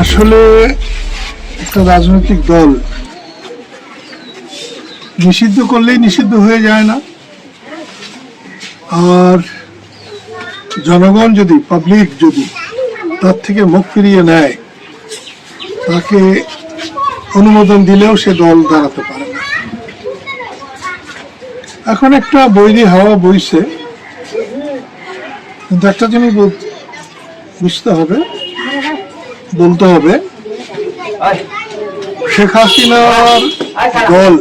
আসলে একটা রাজনৈতিক দল নিষিদ্ধ করলেই নিষিদ্ধ হয়ে যায় না। আর জনগণ যদি পাবলিক যদি তার থেকে মুখ ফিরিয়ে নেয়, তাকে অনুমোদন দিলেও সে দল দাঁড়াতে পারে না। এখন একটা বৈরী হাওয়া বইছে। কিন্তু একটা জিনিস বুঝতে হবে বলতে হবে। শেখ হাসিনার দল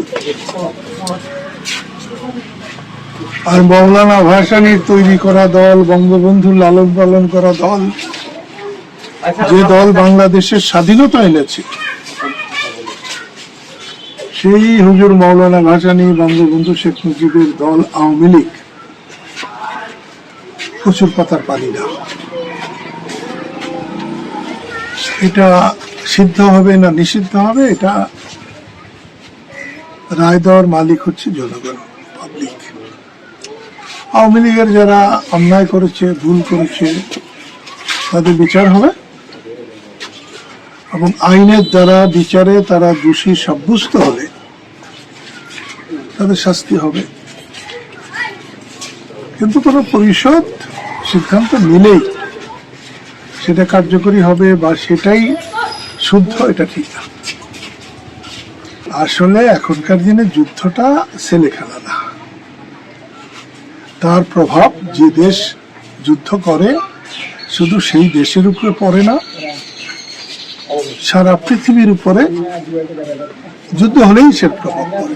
আর মৌলানা ভাসানির তৈরি করা দল বঙ্গবন্ধুর লালন পালন করা দল, যে দল বাংলাদেশের স্বাধীনতা এনেছে, সেই হুজুর মৌলানা ভাসানি, বঙ্গবন্ধু শেখ মুজিবের দল আওয়ামী লীগ। প্রচুর পাতার পানি না। এটা সিদ্ধ হবে না নিষিদ্ধ হবে, এটা রায় দেওয়ার মালিক হচ্ছে জনগণ পাবলিক আওয়ামী লীগের যারা অন্যায় করেছে, ভুল করেছে, তাদের বিচার হবে। এবং আইনের দ্বারা বিচারে তারা দোষী সাব্যস্ত হলে তাদের শাস্তি হবে। কিন্তু কোনো পরিষদ সিদ্ধান্ত নিলেই সেটা কার্যকরী হবে বা সেটাই শুদ্ধ, এটা ঠিক না। আসলে এখনকার দিনে যুদ্ধটা ছেলে খেলা না। তার প্রভাব যে দেশ যুদ্ধ করে, শুধু সেই দেশের উপরে পড়ে না, সারা পৃথিবীর উপরে যুদ্ধ হলেই সে প্রভাব পড়ে।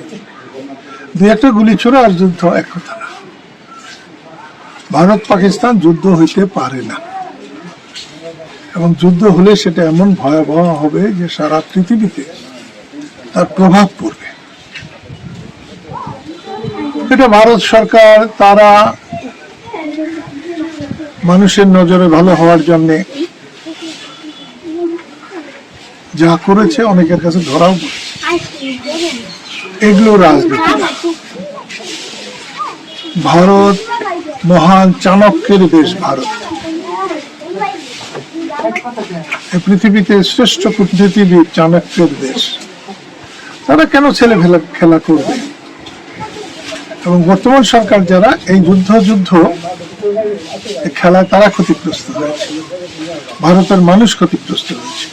দু একটা গুলি ছোড়া আর যুদ্ধ, এক কথা না। ভারত পাকিস্তান যুদ্ধ হইতে পারে না। এবং যুদ্ধ হলে সেটা এমন ভয়াবহ হবে যে সারা পৃথিবীতে তার প্রভাব পড়বে। এটা ভারত সরকার, তারা মানুষের নজরে ভালো হওয়ার জন্যে যা করেছে অনেকের কাছে ধরাও এগুলো রাজনীতি। ভারত মহান চাণক্যের দেশ ভারত। পৃথিবীতে শ্রেষ্ঠ কূটনীতিবিদ চাণক্যের দেশ। তারা কেন ছেলে খেলা খেলা করবে? এবং বর্তমান সরকার যারা এই যুদ্ধ যুদ্ধ খেলায় তারা ক্ষতিগ্রস্ত হয়েছে। ভারতের মানুষ ক্ষতিগ্রস্ত হয়েছে।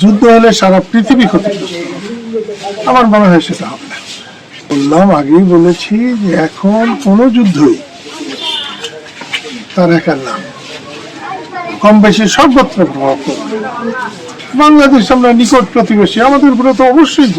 যুদ্ধ হলে সারা পৃথিবী ক্ষতিগ্রস্ত আমার মনে হয় সেটা হবে না। বললাম, আগেই বলেছি যে এখন কোনো যুদ্ধই তার একার নাম। কম বেশি সর্বত্র প্রভাব পড়বে বাংলাদেশ আমরা নিকট প্রতিবেশী। আমাদের উপরে তো অবশ্যই